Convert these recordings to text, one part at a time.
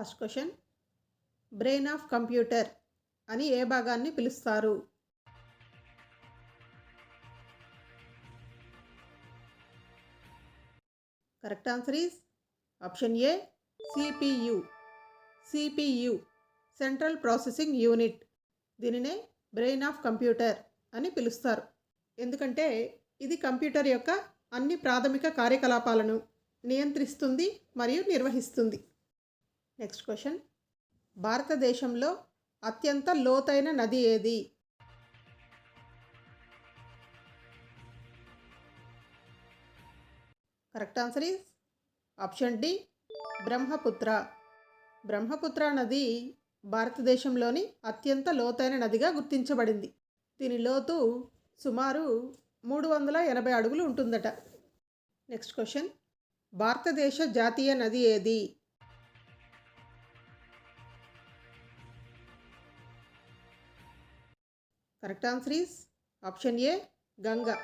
First question brain of computer అని ఏ భాగాన్ని పిలుస్తారు? Correct answer is option A CPU CPU central processing unit. దీనినే బ్రెయిన్ ఆఫ్ కంప్యూటర్ అని పిలుస్తారు. ఎందుకంటే ఇది కంప్యూటర్ యొక్క అన్ని ప్రాథమిక కార్యకలాపాలను నియంత్రిస్తుంది మరియు నిర్వహిస్తుంది. నెక్స్ట్ క్వశ్చన్ భారతదేశంలో అత్యంత లోతైన నది ఏది? Correct answer is option D Brahmaputra Brahmaputra నది భారతదేశంలోని అత్యంత లోతైన నదిగా గుర్తించబడింది. దీని లోతు సుమారు మూడు వందల ఎనభై అడుగులు ఉంటుందట. నెక్స్ట్ క్వశ్చన్ భారతదేశ జాతీయ నది ఏది? Correct answer is option A Ganga.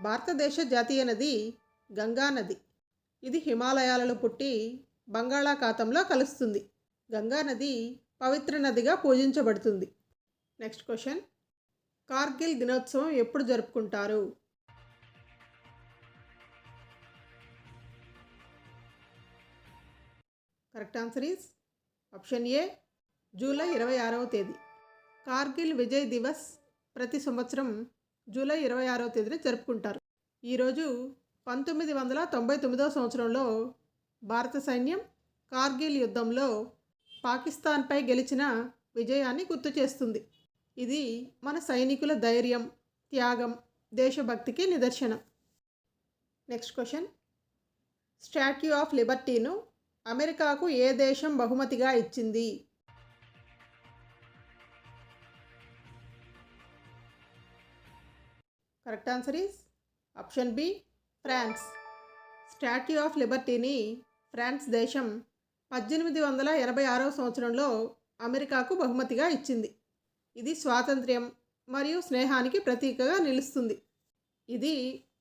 భారతదేశ జాతీయ నది గంగా నది. ఇది హిమాలయాలలో పుట్టి బంగాళాఖాతంలో కలుస్తుంది. గంగా నది పవిత్ర నదిగా పూజించబడుతుంది. Next question. కార్గిల్ దినోత్సవం ఎప్పుడు జరుపుకుంటారు? Correct answer is option A July ఇరవై ఆరవ తేదీ. కార్గిల్ విజయ్ దివస్ ప్రతి సంవత్సరం జూలై ఇరవై ఆరో తేదీన జరుపుకుంటారు. ఈరోజు పంతొమ్మిది వందల తొంభై తొమ్మిదవ సంవత్సరంలో భారత సైన్యం కార్గిల్ యుద్ధంలో పాకిస్తాన్పై గెలిచిన విజయాన్ని గుర్తు చేస్తుంది. ఇది మన సైనికుల ధైర్యం త్యాగం దేశభక్తికి నిదర్శనం. Next question. స్టాట్యూ ఆఫ్ లిబర్టీను అమెరికాకు ఏ దేశం బహుమతిగా ఇచ్చింది? Correct answer is option B France statue of లిబర్టీని France దేశం పద్దెనిమిది వందల ఎనభై ఆరవ సంవత్సరంలో అమెరికాకు బహుమతిగా ఇచ్చింది. ఇది స్వాతంత్ర్యం మరియు స్నేహానికి ప్రతీకగా నిలుస్తుంది. ఇది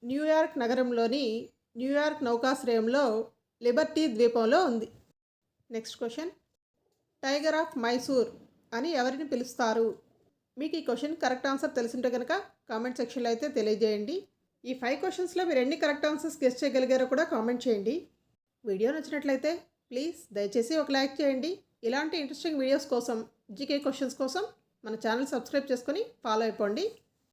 న్యూయార్క్ నగరంలోని న్యూయార్క్ నౌకాశ్రయంలో లిబర్టీ ద్వీపంలో ఉంది. Next question tiger of Mysore అని ఎవరిని పిలుస్తారు? మీకు ఈ క్వశ్చన్ కరెక్ట్ ఆన్సర్ తెలిసింటే కనుక కామెంట్ సెక్షన్లో అయితే తెలియజేయండి. ఈ ఫైవ్ క్వశ్చన్స్లో మీరు ఎన్ని కరెక్ట్ ఆన్సర్స్ గెస్ట్ చేయగలిగారో కూడా కామెంట్ చేయండి. వీడియో నచ్చినట్లయితే ప్లీజ్ దయచేసి ఒక లైక్ చేయండి. ఇలాంటి ఇంట్రెస్టింగ్ వీడియోస్ కోసం జీకే క్వశ్చన్స్ కోసం మన ఛానల్ సబ్స్క్రైబ్ చేసుకొని ఫాలో అయిపోండి.